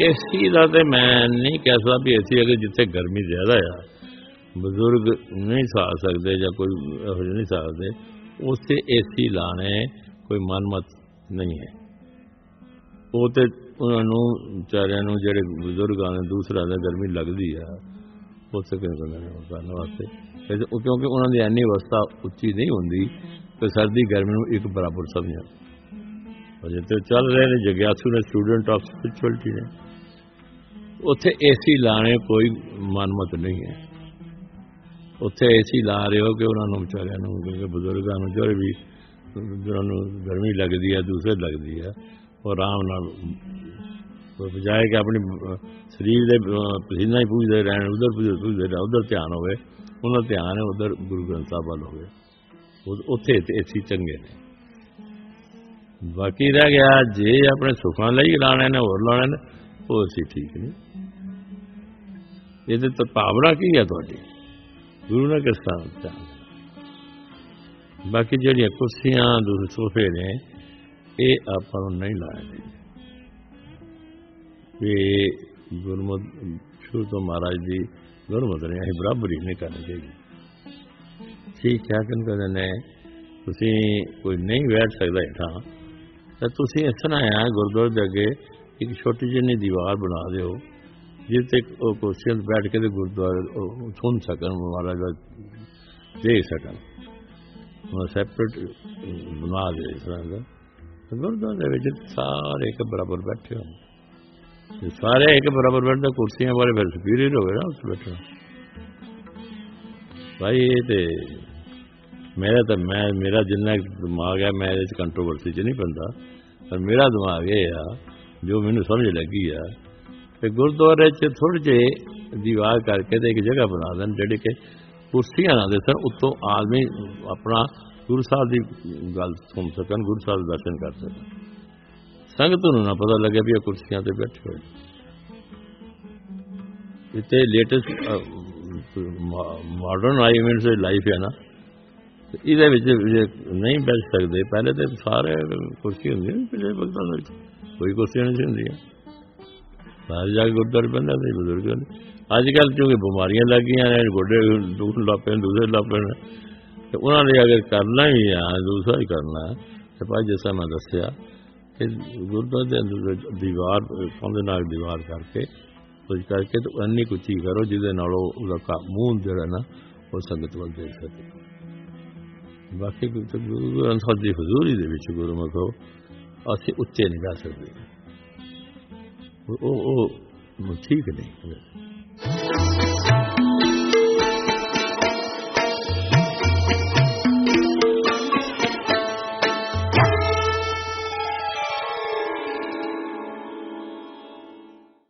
اے سی کا تو میں نہیں کہہ سکتا بھی اے سی اگر جتنے گرمی زیادہ ہے، بزرگ نہیں سا سکتے یا کوئی نہیں سا سکتے اس سے اے سی لانے کوئی من مت نہیں ہے۔ وہ تو انہوں بچارے جڑے بزرگ آنے دوسرا آنے گرمی لگتی ہے اس سے کرنے واسطے۔ کیونکہ انہوں کی اینی وسطہ اچھی نہیں ہوتی تو سردی گرمی نو ایک برابر سمجھا اور جتنے چل رہے ہیں، جگیاسو نے اسٹوڈنٹ آف اسپرچولیٹی نے۔ ਉੱਥੇ ਏਸੀ ਲਾਣੇ ਕੋਈ ਮਨਮਤ ਨਹੀਂ ਹੈ। ਉੱਥੇ ਏਸੀ ਲਾ ਰਹੇ ਹੋ ਕਿ ਉਹਨਾਂ ਨੂੰ ਵਿਚਾਰਿਆਂ ਨੂੰ, ਕਿਉਂਕਿ ਬਜ਼ੁਰਗਾਂ ਨੂੰ ਜਿਹੜੇ ਵੀ ਜਿਹਨਾਂ ਨੂੰ ਗਰਮੀ ਲੱਗਦੀ ਹੈ, ਦੂਸਰੇ ਲੱਗਦੀ ਹੈ, ਉਹ ਆਰਾਮ ਨਾਲ ਉਹ ਬਜਾਏ ਕਿ ਆਪਣੀ ਸਰੀਰ ਦੇ ਪਸੀਨਾ ਹੀ ਪੂਜਦੇ ਰਹਿਣ, ਉਧਰ ਪੂਜਦੇ ਰਹਿਣ, ਉਧਰ ਧਿਆਨ ਹੋਵੇ, ਉਹਨਾਂ ਧਿਆਨ ਹੈ, ਉਧਰ ਗੁਰੂ ਗ੍ਰੰਥ ਸਾਹਿਬ ਵੱਲ ਹੋਵੇ। ਉਹ- ਉੱਥੇ ਤੇ ਏਸੀ ਚੰਗੇ ਨੇ। ਬਾਕੀ ਰਹਿ ਗਿਆ, ਜੇ ਆਪਣੇ ਸੁਖਾਂ ਲਈ ਲਾਣੇ ਨੇ, ਹੋਰ ਲਾਣੇ ਨੇ ਉਹ ਅਸੀਂ ਠੀਕ ਨਹੀਂ ਇਹਦੇ ਤੇ ਭਾਵਨਾ ਕੀ ਹੈ ਤੁਹਾਡੀ? ਗੁਰੂ ਨੇ ਕਿਸ ਤਰ੍ਹਾਂ ਧਿਆਨ ਬਾਕੀ ਜਿਹੜੀਆਂ ਕੁਰਸੀਆਂ ਦੂਸਰੇ ਸੋਫੇ ਨੇ, ਇਹ ਆਪਾਂ ਨੂੰ ਨਹੀਂ ਲਾਣੇ ਇਹ ਗੁਰਮਤ ਸ਼ੁਰੂ ਤੋਂ ਮਹਾਰਾਜ ਦੀ ਗੁਰਮਤ ਨੇ, ਅਸੀਂ ਬਰਾਬਰੀ ਨਹੀਂ ਕਰਨੀ ਚਾਹੀਦੀ। ਠੀਕ ਹੈ ਕਿ ਕਹਿੰਦੇ ਨੇ, ਤੁਸੀਂ ਕੋਈ ਨਹੀਂ ਬੈਠ ਸਕਦਾ ਹੇਠਾਂ ਤਾਂ ਤੁਸੀਂ ਇਸ ਤਰ੍ਹਾਂ ਆ, ਗੁਰਦੁਆਰੇ ਦੇ ਅੱਗੇ ਇੱਕ ਛੋਟੀ ਜਿਹੀ ਦੀਵਾਰ ਬਣਾ ਦਿਓ, ਜਿਸ ਤੇ ਉਹ ਕੁਰਸੀਆਂ ਬੈਠ ਕੇ ਤੇ ਗੁਰਦੁਆਰੇ ਸੁਣ ਸਕਣ, ਮਹਾਰਾਜ ਦਾ ਦੇਖ ਸਕਣ। ਉਹ ਸੈਪਰੇਟ ਬਣਾ ਦੇ ਇਸ ਤਰ੍ਹਾਂ ਦਾ। ਗੁਰਦੁਆਰੇ ਦੇ ਵਿੱਚ ਸਾਰੇ ਇੱਕ ਬਰਾਬਰ ਬੈਠੇ ਹੋਣ। ਸਾਰੇ ਇੱਕ ਬਰਾਬਰ ਬੈਠਦੇ ਕੁਰਸੀਆਂ ਵਾਲੇ ਫਿਰ ਸੁਪੀਰੀਅਰ ਹੋਵੇ ਨਾ ਉਸ ਬੈਠੇ ਭਾਈ, ਇਹ ਤੇ ਮੇਰਾ ਤਾਂ ਮੈਂ, ਮੇਰਾ ਜਿੰਨਾ ਦਿਮਾਗ ਹੈ, ਮੈਂ ਇਹਦੇ ਕੰਟਰੋਵਰਸੀ ਚ ਨਹੀਂ ਪੈਂਦਾ। ਪਰ ਮੇਰਾ ਦਿਮਾਗ ਇਹ ਆ ਜੋ ਮੈਨੂੰ ਸਮਝ ਲੱਗੀ ਆ ਤੇ ਗੁਰਦੁਆਰੇ ਚ ਥੋੜੇ ਜਿਹੇ ਦੀਵਾਰ ਕਰਕੇ ਤੇ ਇੱਕ ਜਗ੍ਹਾ ਬਣਾ ਦੇਣ ਜਿਹੜੇ ਕਿ ਕੁਰਸੀਆਂ ਨਾ ਦੇ ਸਨ ਉੱਤੋਂ ਆਦਮੀ ਆਪਣਾ ਗੁਰੂ ਸਾਹਿਬ ਦੀ ਗੱਲ ਸੁਣ ਸਕਣ ਗੁਰੂ ਸਾਹਿਬ ਦੇ ਦਰਸ਼ਨ ਕਰ ਸਕਣ ਸੰਗਤ ਨੂੰ ਨਾ ਪਤਾ ਲੱਗੇ ਵੀ ਇਹ ਕੁਰਸੀਆਂ ਤੇ ਬੈਠੇ ਹੋਏ ਇੱਥੇ ਲੇਟੈਸਟ ਮਾਡਰਨ ਆਈਵੈਂਟਸ ਲਾਈਫ ਹੈ ਨਾ ਤੇ ਇਹਦੇ ਵਿੱਚ ਜੇ ਨਹੀਂ ਬੈਠ ਸਕਦੇ ਪਹਿਲੇ ਤੇ ਸਾਰੇ ਕੁਰਸੀ ਹੁੰਦੀ ਸੀ ਪਿਛਲੇ ਵਕਤਾਂ ਦੇ ਵਿੱਚ कोई कुर्सी नहीं सुन दिया बाहर जाके गुरुद्वारे बंदा थे बुज़ुर्गों अजकल क्योंकि बीमारियाँ लग गई हैं गोडे दुख लापे दूसरे लापे तो उन्होंने अगर करना ही है हाँ, दूसरा ही करना है। तो भाई जैसा मैं दसिया कि गुरुद्वारे अंदर दीवार कहते नाल दीवार करके कुछ करके तो इन्नी कुची करो जिद उसका मूह जरा ना, वो संगत वाल देख सके। बाकी तो गुरु ग्रंथ साहब जी हजूरी गुरुमुख ਅਸੀਂ ਉੱਚੇ ਨਹੀਂ ਗਾ ਸਕਦੇ। ਉਹ ਉਹ ਠੀਕ ਨਹੀਂ।